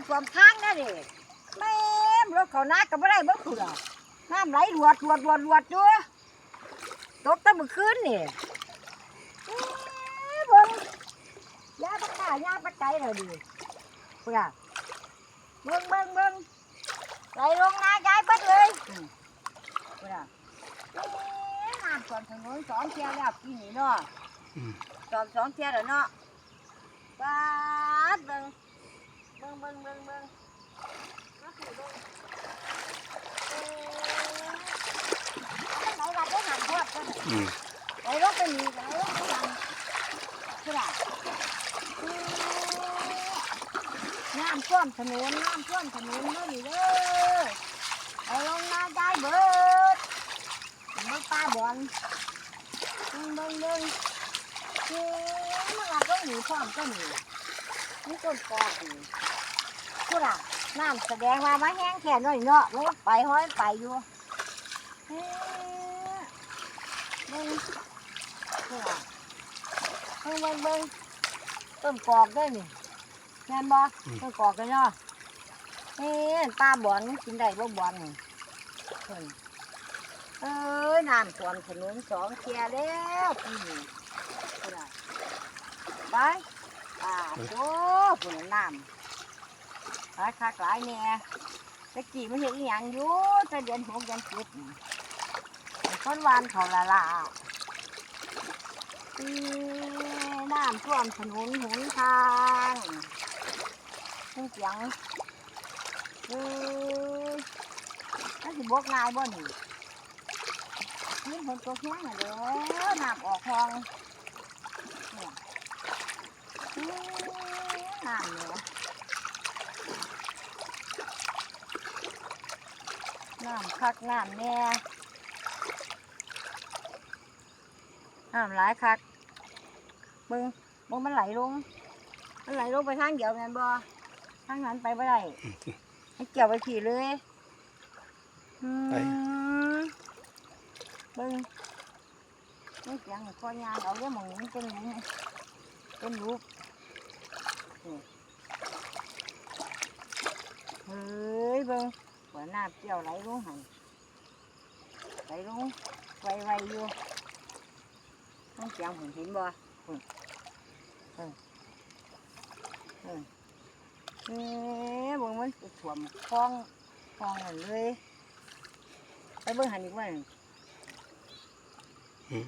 ำท่วมทางนะดิแม่มรถเขานาก็ไม่ได้เบิ่งคือน้ำไหลรวดรวดรวดรวดอยู่ตกแตั้งเมื่อคืนนี่เอ้ยเบิ่งยาปากกายาปากไก่เลยดิเพื่อเบิ่งเบิ่งเบิ่งไหลลงนายายเบิดเลยอืมเพื่อเอ้ยน้ำท่วมถนนสองเที่ยวแล้วปีนี้เนาะอืมสองสองเที่ยวแล้วเนาะปาดเบิ่ง เบิ่งเบิ่งเบิ่งเบิ่งก็คือเบิ่งเอ่อไหนว่าได้หันทอดกันอืมไหนลงไปนี่ไหนลงไปหันคือล่ะอืมน้ำท่วมถนนน้ำท่วมถนนเนาะนี่เด้อไหนลงมาได้เบิดเบิ่งปลาบอลเบิ่งเบิ่งเบิ่งเฮ้ยมันว่าต้องหนีพร้อมก็หนี นี่ต้นกอกนี่พูดอะน้ำแสดงว่ามาแห้งแค่น้อยเนาะลงไปห้อยไปอยู่เฮ้ยเบิ่งพูดอะเบิ่งเบิ่งเบิ่งต้นกอกได้นี่แม่นบ่ต้นกอกกันเนาะเฮ้ยปลาบอนกินได้บ่บอนนี่เพิ่นเอ้ยน้ำท่วมถนนสองเทียแล้วปีนี้พูดอะไปอ่าโอ้ ฝุ่นน้ำหลายคักหลายแน่ตะกี้มันเห็นอีหยังอยู่แต่เดือนหกเดือนเจ็ดต้นวานเขาละละอีน้ำท่วมถนนหนทางทั้งเสียงเออนั่นสิบวกนายบ่หนี่นี่ฝนตกแห้งอะเด้อน้ำออกคลองเนี่ย น้ำเนี่ยน้ำคักน้ำแน่น้ำหลายคักเบิ่งเบิ่งมันไหลลง มันไหลลงไปทางเดียวแม่นบ่ทางนั้นไปบ่ได้ให้เกี่ยวไปขี่เลยอืมไปเบิ่งนี่เสียงคอยางเอาเรื่องหมองนี้เป็นหลุมเป็นรูปนี่ เฮ้ยเบิ่งหัวหน้าเปรี้ยวไหลลงหันไหลลงไวไวๆอยู่ต้องเสียงผมเห็นบ่อืมเออเออเอ๊ะเบิ่งมันถ่วมคลองคลองนั่นเลยไปเบิ่งหันอีกว่าอืม